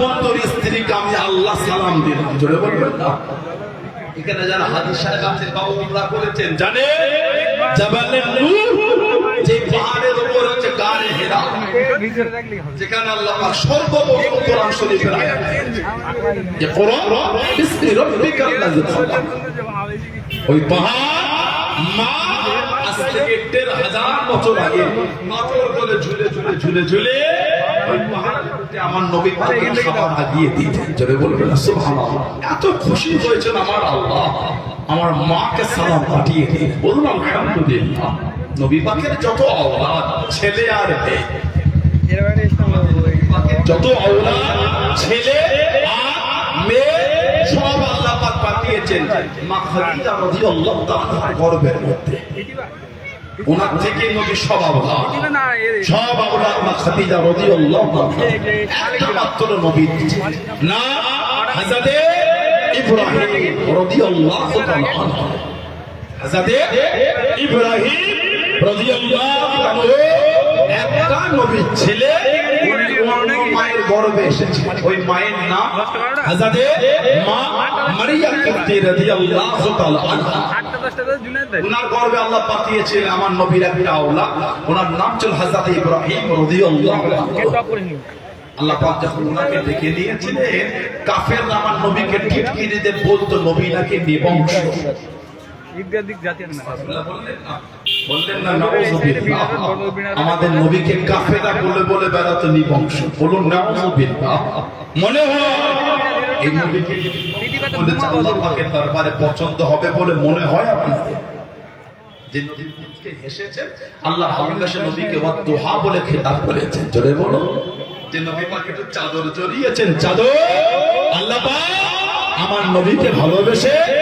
বন্ধুর স্ত্রীকে আমি আল্লাহ সালাম দিলাম। জোরে বলবেন না? এখানে যারা হাদিস সাহেব আছেন বাবু উমরা করেছেন জানে যে পাহাড়ের উপর হচ্ছে হেরা। ঝুলে ঝুলে ঝুলে ঝুলে ওই আমার নবী পাকের খাবার আগিয়ে দিয়েছেন জোরে বলবেন সুবহানাল্লাহ। এত খুশি হয়েছেন আমার আল্লাহ। আমার মাকে সালাম পাঠিয়ে দিয়ে বলুন আলহামদুলিল্লাহ। নবী পাকের যত আওলাদ ছেলে আর মেয়ে। যত আওলাদ ছেলে আর মেয়ে সব আল্লাহ পাক পাঠিয়েছেন। মা খাদিজা রাদিয়াল্লাহু তাআলা গর্বের মধ্যে। ওনার থেকে নবী সব আওলাদ সব আওলাদ মা খাদিজা রাদিয়াল্লাহু তাআলা একটা মাত্র নবী। না হযরতে ইব্রাহিম তাআলা আনহু। হযরতে ইব্রাহিম রাদিয়াল্লাহু আনহু। একটা নবী ছেলে মায়ের গর্ভে এসেছে। ওই মায়ের নাম হযরতে মা মারিয়াম কিবতি রাদিয়াল্লাহু তাআলা আনহা। ওনার গর্বে আল্লাহ পাঠিয়েছেন আমার নবীর আউলা। ওনার নাম ছিল হযরত ইব্রাহিম রাদিয়াল্লাহু আনহু। আল্লাহ পাক যখন ওনাকে ডেকে নিয়েছিলেন কাফের আমার নবীকে টিটকিরি দিয়ে বলতো নবী নাকি নিবংশ? দিক জাতীয় না বললেন না বললেন আমাদের নবীকে কাফেরা বলে বলে বেড়াতো নিবংশ। বলুন নাউযুবিল্লাহ মনে হয় এই নবীকে বলেছে আল্লাহ পাকের দরবারে পছন্দ হবে বলে মনে হয় আপনাদের। যে নবীকে হেসেছেন আল্লাহ নবীকে ওয়াদুহা বলে খেতাব করেছেন জোরে বলো যে নবী পাক একটু চাদর জড়িয়েছেন চাদর। আল্লাহ পাক আমার নবীকে ভালোবেসে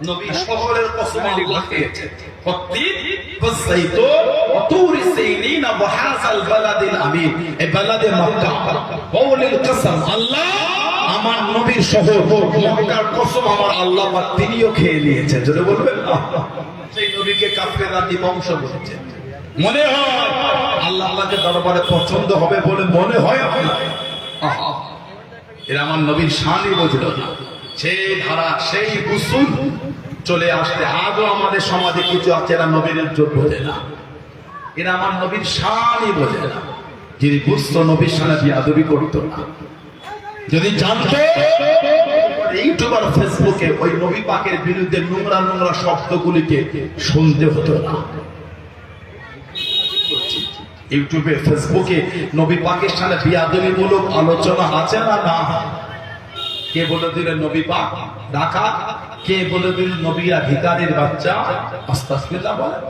নবী কসম, আল্লাহ তিনিও খেয়ে নিয়েছেন। যদি বলবেন সেই নবীকে বংশ বলেছেন মনে হয় আল্লাহ আল্লাহকে দরবারে পছন্দ হবে বলে মনে হয় এরা আমার নবীর শানই বোঝল না। সেই ধারা, সেই উসুল চলে আসতে। আজও আমাদের সমাজে কিছু আছে এরা নবীর বোঝে না। এরা আমার নবীর শানই বোঝে না। যিনি বুঝতো নবীর সানে বিয়াদবি করতো না। যদি জানতো, ইউটিউব আর ফেসবুকে ওই নবী পাকের বিরুদ্ধে নোংরা নোংরা শব্দগুলিকে শুনতে হতো না। ইউটিউবে, ফেসবুকে নবী পাকের সাথে বিয়াদবিমূলক আলোচনা আছে না না? কে বলে দিলেন নবী পাক? ডাকা? কে বলে দিলেন নবীরা ভিকারির বাচ্চা? আস্তাসবিল্লাহ বলেন।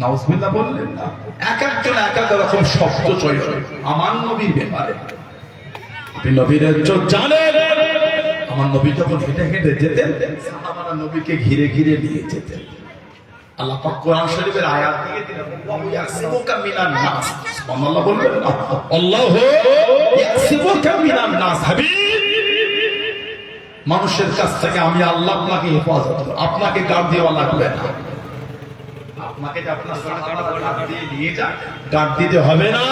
নাউজবিল্লাহ বললেন না। এক একজন এক এক রকম শব্দ চয়ন আমার নবীর ব্যাপারে। আপনি নবীর জানেন। আমার নবী যখন হেঁটে হেঁটে যেতেন, সাহাবারা নবীকে ঘিরে ঘিরে নিয়ে যেতেন। আল্লাহ পাক কোরআন শরীফের আয়াত দিয়ে দিলেন আল্লাহু ইয়াসিবুকা মিনান নাস। সুবহানাল্লাহ বলবেন না। আল্লাহু ইয়াসিবুকা মিনান নাস হাবিব। মানুষের কাছ থেকে আমি আল্লাহ আপনাকে হেফাজত আপনাকে গার্ড দেওয়া লাগবে না। আপনাকে ডাক দিতে হবে না।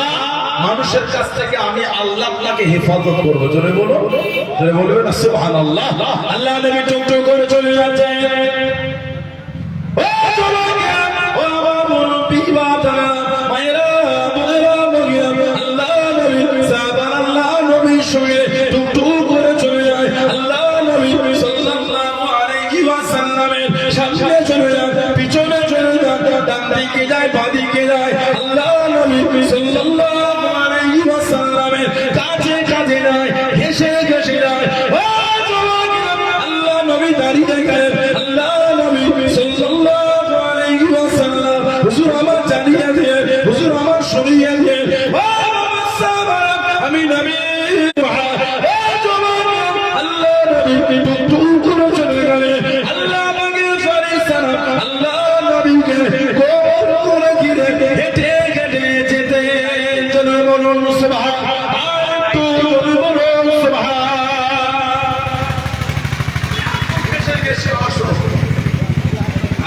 মানুষের কাছ থেকে আমি আল্লাহ আপনাকে হেফাজত করব। জোরে আল্লাহ চোখ টুক করে চলে যাচ্ছে everybody.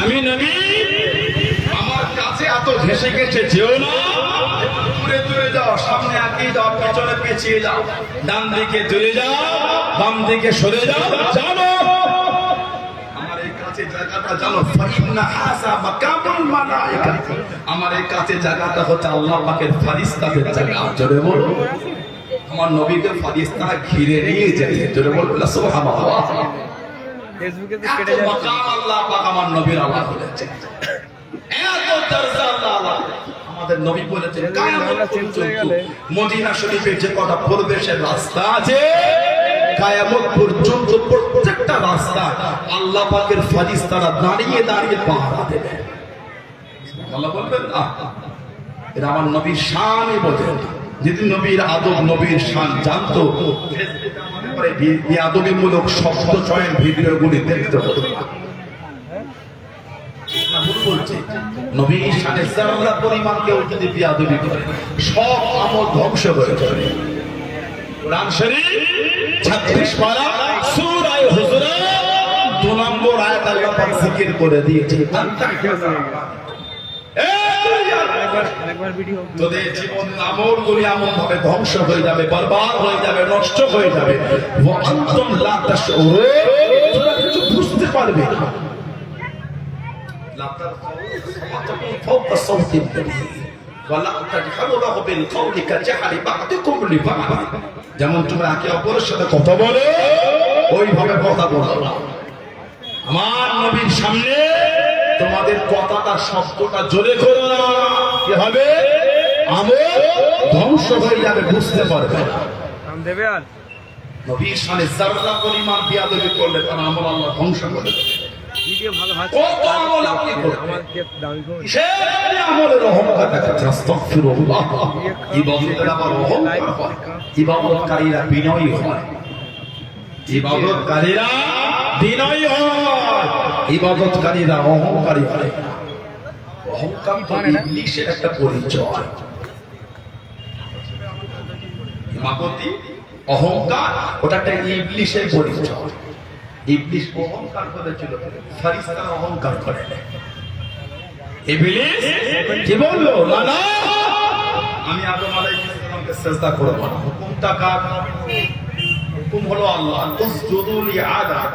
আমি আমার কাছে এত না দূরে দূরে যাও, সামনে আগিয়ে যাও পেছনে পেছিয়ে যাও। ডান দিকে দূরে যাও, বাম দিকে সরে যাও। জানো কাছে জায়গাটা জানো? ফাইন্না হাসা মাকামুল মালাইকা আমার এই কাছে জায়গাটা হচ্ছে আল্লাহ পাকের ফারিস্তাদের জায়গা। জোরে বলো। আমার নবীকে ফারিস্তারা ঘিরে নিয়ে যেতে জোরে বলব সুবহানাল্লাহ। ফেসবুকে তো কেটে যাচ্ছে। মাকাম আল্লাহ পাক আমার নবীর আল্লাহ বলেছেন এত দরজা আল্লাহ আল্লাহ। আমাদের নবী বলেছেন কায়ামত পর্যন্ত মদিনা শরীফের যে কটা প্রবেশের রাস্তা আছে কায়ামত পর্যন্ত প্রত্যেকটা রাস্তা আল্লাহ পাকের দাঁড়িয়ে দাঁড়িয়ে পাহারা দেবে আল্লাহ বলবেন না এরা আমার নবীর শানই বোঝেন যদি নবীর আদব নবীর শান জানতো শব্দ চয়ন দেখতে হতো না। না, ভুল বলছি। নবীর শানে জাররা পরিমাণ কেউ যদি করে সব আমল ধ্বংস হয়ে যাবে কোরআন শরীফ 36 পারা সূরা হুজুরাত দু নম্বর আয়াত আল্লাহ পাক জিকির করে দিয়েছে। ধ্বংস হয়ে যাবে হয়ে যাবে, নষ্ট হয়ে যাবে। ও আন্তম লা কিছু বুঝতে পারবে যেমন তোমরা একে অপরের সাথে কথা বলো ওইভাবে কথা বলো। আমার নবীর সামনে তোমাদের কথাটা শব্দটা জোরে করো না। কি হবে? ধ্বংস হয়ে যাবে বুঝতে পারবে না। নবীর সামনে জারলা পরিমাণ বিয়াদবি করলে তারা আমল আল্লাহ ধ্বংস করে দেবে। ভিডিও ভালো অহংকার হয়। ইবাদতকারীরা বিনয়ী হয়। ইবাদতকারীরা বিনয়ী হয়। ইবাদতকারীরা অহংকারী হয়। অহংকার তো ইবলিশের একটা পরিচয়। অহংকার ওটা একটা ইংলিশের পরিচয়। ইবলিশ অহংকার করেছিল ফারিস্তা অহংকার করে। ইবলিস কি বলল? না না আমি আদম আলাইহিস সালামকে সেজদা করব না হুকুমটা কার? হুকুম হলো আল্লাহ তুসজুদু লি আদম